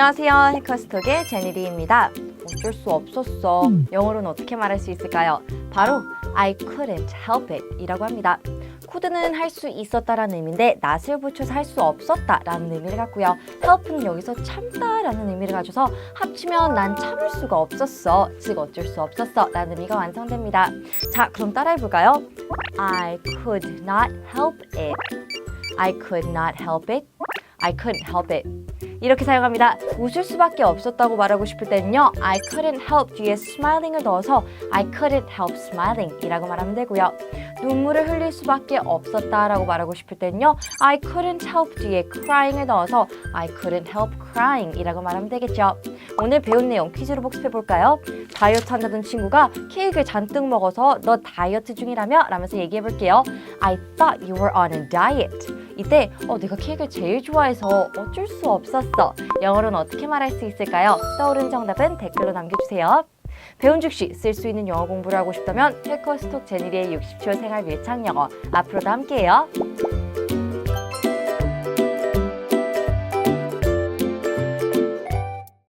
안녕하세요. 해커스톡의 제니리입니다. 어쩔 수 없었어. 영어로는 어떻게 말할 수 있을까요? 바로 I couldn't help it 이라고 합니다. could는 할 수 있었다라는 의미인데 not을 붙여서 할 수 없었다라는 의미를 갖고요. help는 여기서 참다라는 의미를 가져서 합치면 난 참을 수가 없었어. 즉 어쩔 수 없었어 라는 의미가 완성됩니다. 자, 그럼 따라해볼까요? I could not help it. I could not help it. I couldn't help it. 이렇게 사용합니다. 웃을 수밖에 없었다고 말하고 싶을 때는요. I couldn't help 뒤에 smiling을 넣어서 I couldn't help smiling 이라고 말하면 되고요. 눈물을 흘릴 수밖에 없었다라고 말하고 싶을 때는요. I couldn't help 뒤에 crying을 넣어서 I couldn't help crying 이라고 말하면 되겠죠. 오늘 배운 내용 퀴즈로 복습해 볼까요? 다이어트 한다던 친구가 케이크를 잔뜩 먹어서 너 다이어트 중이라며? 라면서 얘기해 볼게요. I thought you were on a diet. 이때 어, 내가 케이크를 제일 좋아해서 어쩔 수 없 었어. 영어로는 어떻게 말할 수 있을까요? 떠오르는 정답은 댓글로 남겨주세요. 배운 즉시 쓸 수 있는 영어 공부를 하고 싶다면 해커스톡 제니리의 60초 생활 밀착 영어 앞으로도 함께해요.